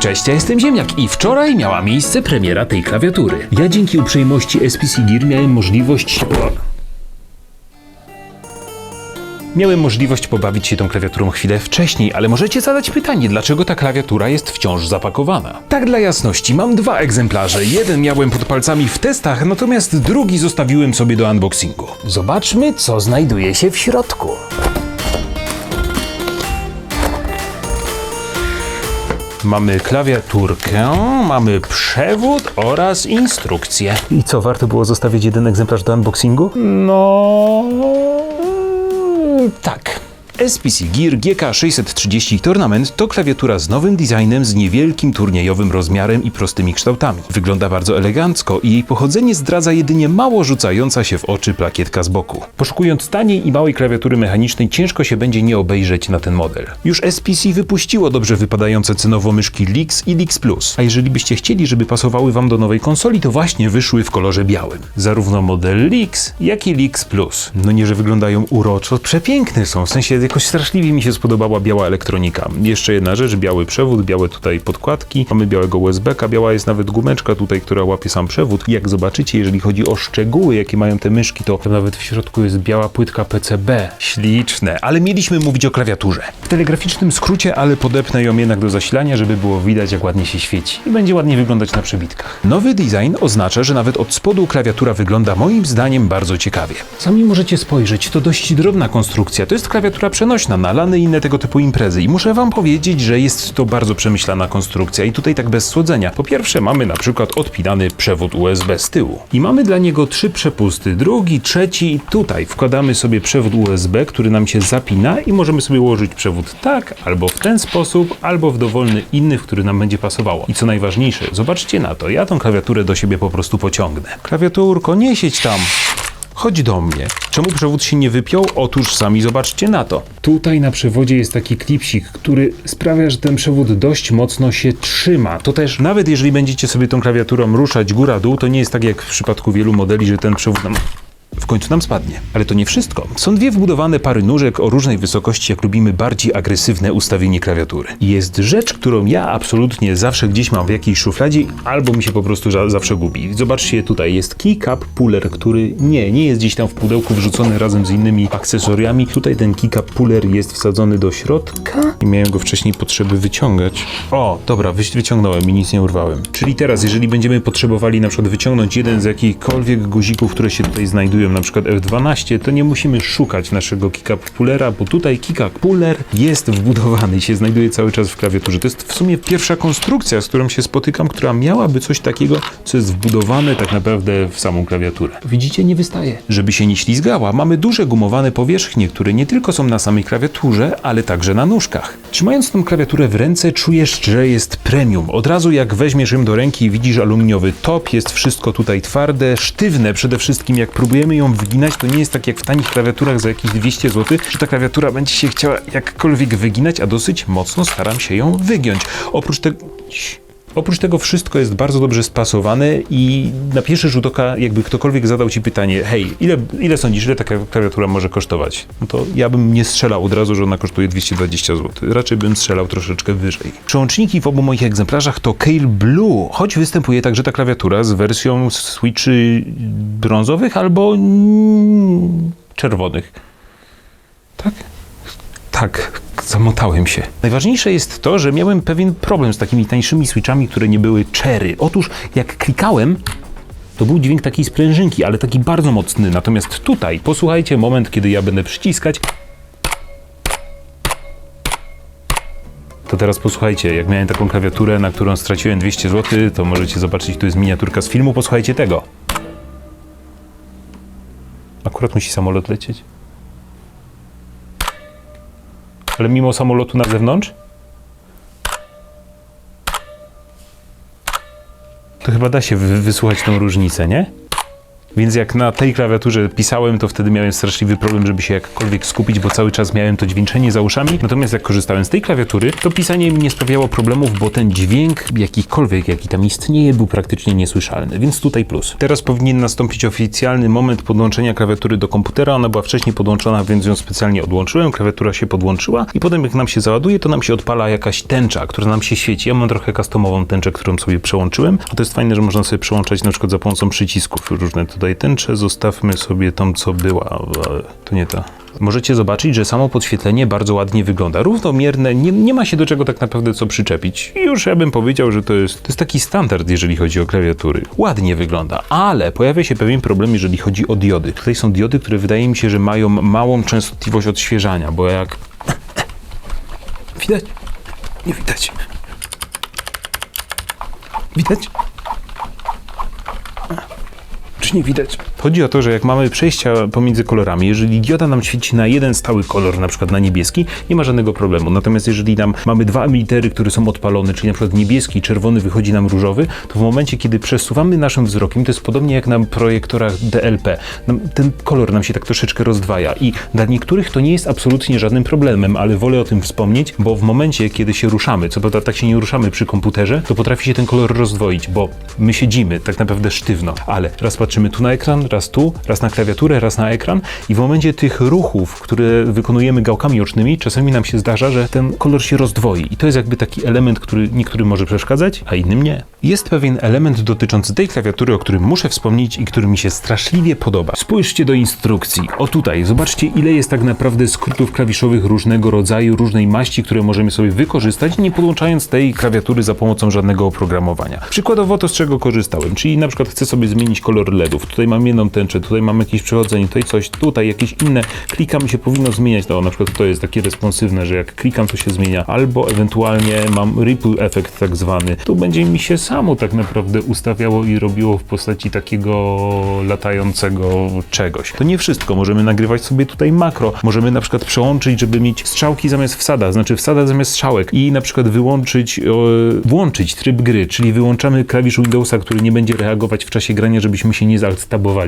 Cześć, ja jestem Ziemniak i wczoraj miała miejsce premiera tej klawiatury. Ja dzięki uprzejmości SPC Gear miałem możliwość... Miałem możliwość pobawić się tą klawiaturą chwilę wcześniej, ale możecie zadać pytanie, dlaczego ta klawiatura jest wciąż zapakowana. Tak dla jasności, mam dwa egzemplarze. Jeden miałem pod palcami w testach, natomiast drugi zostawiłem sobie do unboxingu. Zobaczmy, co znajduje się w środku. Mamy klawiaturkę, mamy przewód oraz instrukcję. I co, warto było zostawić jeden egzemplarz do unboxingu? No. Tak. SPC Gear GK630 Tournament to klawiatura z nowym designem, z niewielkim turniejowym rozmiarem i prostymi kształtami. Wygląda bardzo elegancko i jej pochodzenie zdradza jedynie mało rzucająca się w oczy plakietka z boku. Poszukując taniej i małej klawiatury mechanicznej ciężko się będzie nie obejrzeć na ten model. Już SPC wypuściło dobrze wypadające cenowo myszki Lix i Lix Plus, a jeżeli byście chcieli, żeby pasowały wam do nowej konsoli, to właśnie wyszły w kolorze białym. Zarówno model Lix, jak i Lix Plus. No nie, że wyglądają uroczo, przepiękne są, w sensie jakoś straszliwie mi się spodobała biała elektronika. Jeszcze jedna rzecz, biały przewód, białe tutaj podkładki, mamy białego USB-ka, biała jest nawet gumeczka tutaj, która łapie sam przewód. I jak zobaczycie, jeżeli chodzi o szczegóły, jakie mają te myszki, to nawet w środku jest biała płytka PCB. Śliczne, ale mieliśmy mówić o klawiaturze. W telegraficznym skrócie, ale podepnę ją jednak do zasilania, żeby było widać, jak ładnie się świeci. I będzie ładnie wyglądać na przebitkach. Nowy design oznacza, że nawet od spodu klawiatura wygląda moim zdaniem bardzo ciekawie. Sami możecie spojrzeć, to dość drobna konstrukcja. To jest klawiatura przenośna na lany i inne tego typu imprezy. I muszę wam powiedzieć, że jest to bardzo przemyślana konstrukcja i tutaj tak bez słodzenia. Po pierwsze mamy na przykład odpinany przewód USB z tyłu. I mamy dla niego trzy przepusty. Drugi, trzeci i tutaj wkładamy sobie przewód USB, który nam się zapina i możemy sobie ułożyć przewód tak, albo w ten sposób, albo w dowolny inny, w który nam będzie pasowało. I co najważniejsze, zobaczcie na to, ja tą klawiaturę do siebie po prostu pociągnę. Klawiaturko, nie siedź tam. Chodź do mnie. Czemu przewód się nie wypiął? Otóż sami zobaczcie na to. Tutaj na przewodzie jest taki klipsik, który sprawia, że ten przewód dość mocno się trzyma. To też, nawet jeżeli będziecie sobie tą klawiaturą ruszać góra-dół, to nie jest tak jak w przypadku wielu modeli, że ten przewód nam w końcu nam spadnie. Ale to nie wszystko. Są dwie wbudowane pary nóżek o różnej wysokości, jak lubimy bardziej agresywne ustawienie klawiatury. Jest rzecz, którą ja absolutnie zawsze gdzieś mam w jakiejś szufladzie, albo mi się po prostu za- zawsze gubi. Zobaczcie tutaj, jest keycap puller, który nie, nie jest gdzieś tam w pudełku wrzucony razem z innymi akcesoriami. Tutaj ten keycap puller jest wsadzony do środka i miałem go wcześniej potrzeby wyciągać. O, dobra, wy- wyciągnąłem i nic nie urwałem. Czyli teraz, jeżeli będziemy potrzebowali na przykład wyciągnąć jeden z jakichkolwiek guzików, które się tutaj znajdują, na przykład F12, to nie musimy szukać naszego kick-up pullera, bo tutaj kick-up puller jest wbudowany i się znajduje cały czas w klawiaturze. To jest w sumie pierwsza konstrukcja, z którą się spotykam, która miałaby coś takiego, co jest wbudowane tak naprawdę w samą klawiaturę. Widzicie, nie wystaje. Żeby się nie ślizgała, mamy duże gumowane powierzchnie, które nie tylko są na samej klawiaturze, ale także na nóżkach. Trzymając tą klawiaturę w ręce, czujesz, że jest premium. Od razu jak weźmiesz ją do ręki i widzisz aluminiowy top, jest wszystko tutaj twarde, sztywne przede wszystkim. Jak próbujemy ją wyginać, to nie jest tak jak w tanich klawiaturach za jakieś 200 zł, że ta klawiatura będzie się chciała jakkolwiek wyginać, a dosyć mocno staram się ją wygiąć. Oprócz tego... Oprócz tego wszystko jest bardzo dobrze spasowane i na pierwszy rzut oka, jakby ktokolwiek zadał ci pytanie, hej, ile, ile sądzisz, ile taka klawiatura może kosztować? No to ja bym nie strzelał od razu, że ona kosztuje 220 zł. Raczej bym strzelał troszeczkę wyżej. Przełączniki w obu moich egzemplarzach to Kale Blue, choć występuje także ta klawiatura z wersją switchy brązowych albo czerwonych. Tak? Tak, zamotałem się. Najważniejsze jest to, że miałem pewien problem z takimi tańszymi switchami, które nie były cherry. Otóż jak klikałem, to był dźwięk takiej sprężynki, ale taki bardzo mocny. Natomiast tutaj, posłuchajcie moment, kiedy ja będę przyciskać. To teraz posłuchajcie, jak miałem taką klawiaturę, na którą straciłem 200 zł, to możecie zobaczyć, tu jest miniaturka z filmu, posłuchajcie tego. Akurat musi samolot lecieć. Ale mimo samolotu na zewnątrz? To chyba da się wy- wysłuchać tą różnicę, nie? Więc jak na tej klawiaturze pisałem, to wtedy miałem straszliwy problem, żeby się jakkolwiek skupić, bo cały czas miałem to dźwięczenie za uszami. Natomiast jak korzystałem z tej klawiatury, to pisanie mi nie sprawiało problemów, bo ten dźwięk jakikolwiek, jaki tam istnieje, był praktycznie niesłyszalny. Więc tutaj plus. Teraz powinien nastąpić oficjalny moment podłączenia klawiatury do komputera. Ona była wcześniej podłączona, więc ją specjalnie odłączyłem. Klawiatura się podłączyła i potem jak nam się załaduje, to nam się odpala jakaś tęcza, która nam się świeci. Ja mam trochę customową tęczę, którą sobie przełączyłem. A to jest fajne, że można sobie przełączać na przykład za pomocą przycisków różne tutaj tęcze. Zostawmy sobie tą, co była. To nie ta. Możecie zobaczyć, że samo podświetlenie bardzo ładnie wygląda. Równomierne, nie, nie ma się do czego tak naprawdę co przyczepić. Już ja bym powiedział, że to jest, to jest taki standard, jeżeli chodzi o klawiatury. Ładnie wygląda, ale pojawia się pewien problem, jeżeli chodzi o diody. Tutaj są diody, które wydaje mi się, że mają małą częstotliwość odświeżania, bo jak... Widać? Nie widać. Widać? Czy nie widać? Chodzi o to, że jak mamy przejścia pomiędzy kolorami, jeżeli dioda nam świeci na jeden stały kolor, na przykład na niebieski, nie ma żadnego problemu. Natomiast jeżeli nam mamy dwa emitery, które są odpalone, czyli na przykład niebieski i czerwony wychodzi nam różowy, to w momencie, kiedy przesuwamy naszym wzrokiem, to jest podobnie jak na projektorach DLP. Ten kolor nam się tak troszeczkę rozdwaja i dla niektórych to nie jest absolutnie żadnym problemem, ale wolę o tym wspomnieć, bo w momencie, kiedy się ruszamy, co prawda tak się nie ruszamy przy komputerze, to potrafi się ten kolor rozdwoić, bo my siedzimy tak naprawdę sztywno, ale raz patrzymy tu na ekran, raz tu, raz na klawiaturę, raz na ekran i w momencie tych ruchów, które wykonujemy gałkami ocznymi, czasami nam się zdarza, że ten kolor się rozdwoi i to jest jakby taki element, który niektórym może przeszkadzać, a innym nie. Jest pewien element dotyczący tej klawiatury, o którym muszę wspomnieć i który mi się straszliwie podoba. Spójrzcie do instrukcji. O tutaj, zobaczcie ile jest tak naprawdę skrótów klawiszowych różnego rodzaju, różnej maści, które możemy sobie wykorzystać, nie podłączając tej klawiatury za pomocą żadnego oprogramowania. Przykładowo to z czego korzystałem, czyli na przykład chcę sobie zmienić kolor LEDów. Tutaj mam jedną tęczę, tutaj mam jakieś przechodzenie, tutaj coś, tutaj jakieś inne. Klikam i się powinno zmieniać. No na przykład to jest takie responsywne, że jak klikam to się zmienia. Albo ewentualnie mam ripple efekt tak zwany. Tu będzie mi się samo tak naprawdę ustawiało i robiło w postaci takiego latającego czegoś. To nie wszystko. Możemy nagrywać sobie tutaj makro. Możemy na przykład przełączyć, żeby mieć strzałki zamiast wsada, znaczy wsada zamiast strzałek i na przykład wyłączyć, e, włączyć tryb gry, czyli wyłączamy klawisz Windowsa, który nie będzie reagować w czasie grania, żebyśmy się nie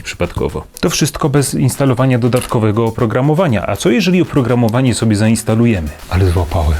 przypadkowo. To wszystko bez instalowania dodatkowego oprogramowania. A co jeżeli oprogramowanie sobie zainstalujemy? Ale złapałem.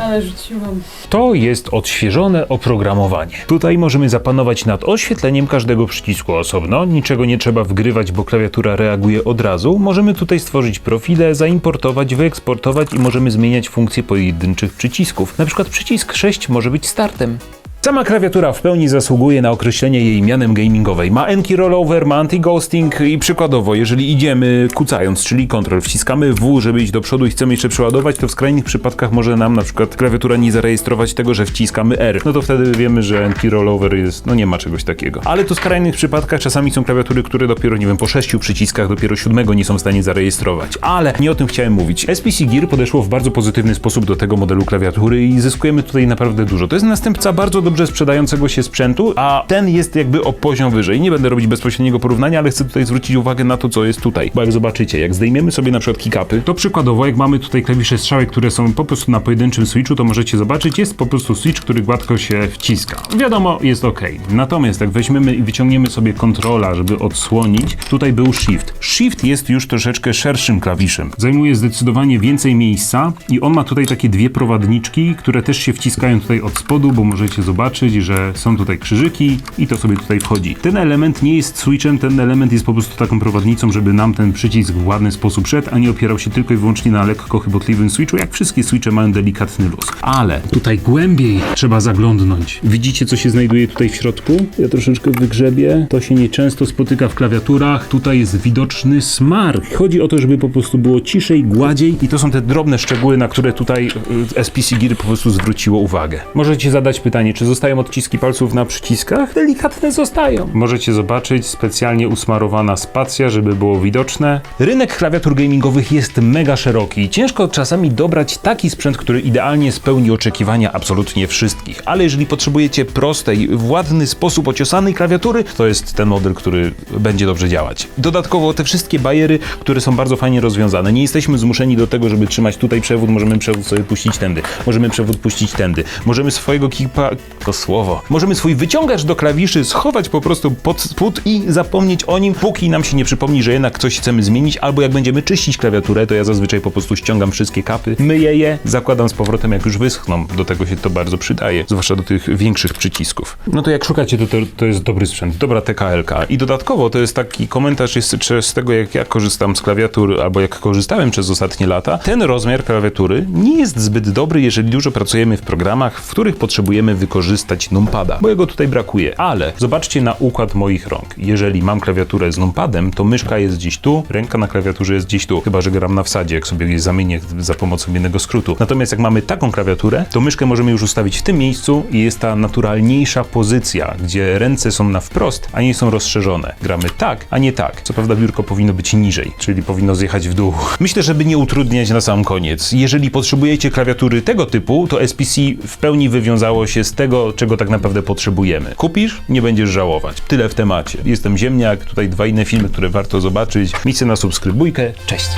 Ale rzuciłam. To jest odświeżone oprogramowanie. Tutaj możemy zapanować nad oświetleniem każdego przycisku osobno. Niczego nie trzeba wgrywać, bo klawiatura reaguje od razu. Możemy tutaj stworzyć profile, zaimportować, wyeksportować i możemy zmieniać funkcje pojedynczych przycisków. Na przykład przycisk 6 może być startem. Sama klawiatura w pełni zasługuje na określenie jej mianem gamingowej. Ma N-key rollover, ma anti-ghosting i przykładowo, jeżeli idziemy kucając, czyli kontrol, wciskamy W, żeby iść do przodu i chcemy jeszcze przeładować, to w skrajnych przypadkach może nam na przykład klawiatura nie zarejestrować tego, że wciskamy R. No to wtedy wiemy, że N-key rollover jest, no nie ma czegoś takiego. Ale to w skrajnych przypadkach czasami są klawiatury, które dopiero, nie wiem, po sześciu przyciskach, dopiero siódmego nie są w stanie zarejestrować. Ale nie o tym chciałem mówić. SPC Gear podeszło w bardzo pozytywny sposób do tego modelu klawiatury i zyskujemy tutaj naprawdę dużo. To jest następca bardzo dobrze sprzedającego się sprzętu, a ten jest jakby o poziom wyżej. Nie będę robić bezpośredniego porównania, ale chcę tutaj zwrócić uwagę na to, co jest tutaj. Bo jak zobaczycie, jak zdejmiemy sobie na przykład kickupy, to przykładowo, jak mamy tutaj klawisze strzałek, które są po prostu na pojedynczym switchu, to możecie zobaczyć, jest po prostu switch, który gładko się wciska. Wiadomo, jest ok. Natomiast jak weźmiemy i wyciągniemy sobie kontrola, żeby odsłonić, tutaj był shift. Shift jest już troszeczkę szerszym klawiszem. Zajmuje zdecydowanie więcej miejsca i on ma tutaj takie dwie prowadniczki, które też się wciskają tutaj od spodu, bo możecie zobaczyć, że są tutaj krzyżyki i to sobie tutaj wchodzi. Ten element nie jest switchem, ten element jest po prostu taką prowadnicą, żeby nam ten przycisk w ładny sposób szedł, a nie opierał się tylko i wyłącznie na lekko chybotliwym switchu, jak wszystkie switche mają delikatny luz. Ale tutaj głębiej trzeba zaglądnąć. Widzicie, co się znajduje tutaj w środku? Ja troszeczkę wygrzebię. To się nieczęsto spotyka w klawiaturach. Tutaj jest widoczny smar. Chodzi o to, żeby po prostu było ciszej, gładziej i to są te drobne szczegóły, na które tutaj y, SPC Gear po prostu zwróciło uwagę. Możecie zadać pytanie, czy zostają odciski palców na przyciskach? Delikatne zostają. Możecie zobaczyć specjalnie usmarowana spacja, żeby było widoczne. Rynek klawiatur gamingowych jest mega szeroki. Ciężko czasami dobrać taki sprzęt, który idealnie spełni oczekiwania absolutnie wszystkich. Ale jeżeli potrzebujecie prostej, w ładny sposób ociosanej klawiatury, to jest ten model, który będzie dobrze działać. Dodatkowo te wszystkie bariery, które są bardzo fajnie rozwiązane. Nie jesteśmy zmuszeni do tego, żeby trzymać tutaj przewód, możemy przewód sobie puścić tędy. Możemy przewód puścić tędy. Możemy swojego kipa, to słowo. Możemy swój wyciągacz do klawiszy schować po prostu pod spód i zapomnieć o nim, póki nam się nie przypomni, że jednak coś chcemy zmienić, albo jak będziemy czyścić klawiaturę, to ja zazwyczaj po prostu ściągam wszystkie kapy, myję je, zakładam z powrotem, jak już wyschną. Do tego się to bardzo przydaje, zwłaszcza do tych większych przycisków. No to jak szukacie, to, to, to jest dobry sprzęt, dobra TKLK. I dodatkowo to jest taki komentarz jest z tego, jak ja korzystam z klawiatur, albo jak korzystałem przez ostatnie lata. Ten rozmiar klawiatury nie jest zbyt dobry, jeżeli dużo pracujemy w programach, w których potrzebujemy wykorzystać numpada, bo jego tutaj brakuje. Ale zobaczcie na układ moich rąk. Jeżeli mam klawiaturę z numpadem, to myszka jest gdzieś tu, ręka na klawiaturze jest gdzieś tu, chyba że gram na wsadzie, jak sobie je zamienię za pomocą jednego skrótu. Natomiast jak mamy taką klawiaturę, to myszkę możemy już ustawić w tym miejscu i jest ta naturalniejsza pozycja, gdzie ręce są na wprost, a nie są rozszerzone. Gramy tak, a nie tak. Co prawda biurko powinno być niżej, czyli powinno zjechać w dół. Myślę, żeby nie utrudniać na sam koniec. Jeżeli potrzebujecie klawiatury tego typu, to SPC w pełni wywiązało się z tego, czego tak naprawdę potrzebujemy. Kupisz, nie będziesz żałować. Tyle w temacie. Jestem Ziemniak, tutaj dwa inne filmy, które warto zobaczyć. Miejsce na subskrybujkę. Cześć!